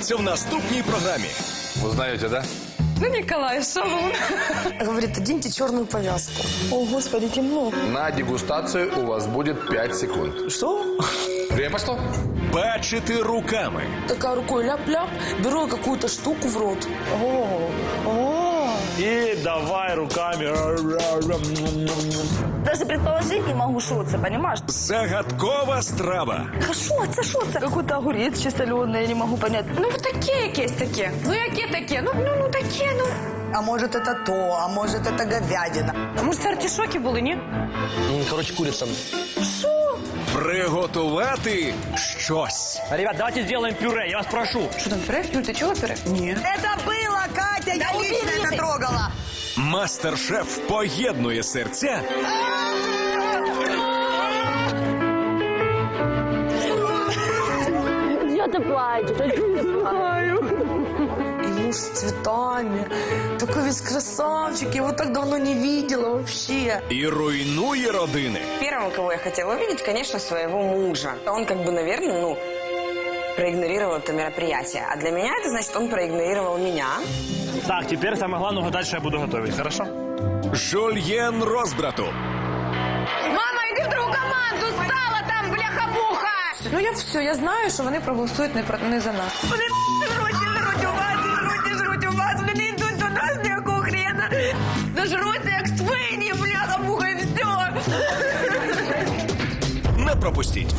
Дивіться в наступній програмі. Узнаете, да? Ну, Николай, шалун. Говорит, оденьте черную повязку. О, господи, темно. На дегустацию у вас будет 5 секунд. Что? Время пошло. Бачити руками. Такая рукой ляп-ляп, беру какую-то штуку в рот. И давай руками. Даже предположить не могу, что это, понимаешь? Загадкова страва. А что это, что это? Какой-то огурец чистоленый, я не могу понять. Ну, таке якесь таке. Ну, яке таке? Ну, ну, ну таке, ну. А может это то, а может это говядина. А може, це артішоки були, ні? Короче, курица. Приготувати щось. Ребят, давайте сделаем пюре, я вас прошу. Що там, пюре? Юль, ти чого пюре? Ні. Это было, Катя, я лично это трогала. Мастер-шеф поєднує серця И муж с цветами. Такой весь красавчик. Я его так давно не видела вообще. і руйнує родини. Первым, кого я хотела увидеть, конечно, своего мужа. Он как бы, наверное, ну, проигнорировал это мероприятие. А для меня это значит, он проигнорировал меня. Так, теперь самое главное угадать, что я буду готовить, хорошо? Жольєн розбрату. Мама, йди в другу команду, стала там, бляха-муха! Ну, я все, я знаю, що вони проголосують не, про- не за нас. Вони жруть, жруть у вас, жруть, жруть у вас. Вони йдуть до нас, якого хрена. Зажруться, як свині, бляха-муха, і все. Не пропустіть.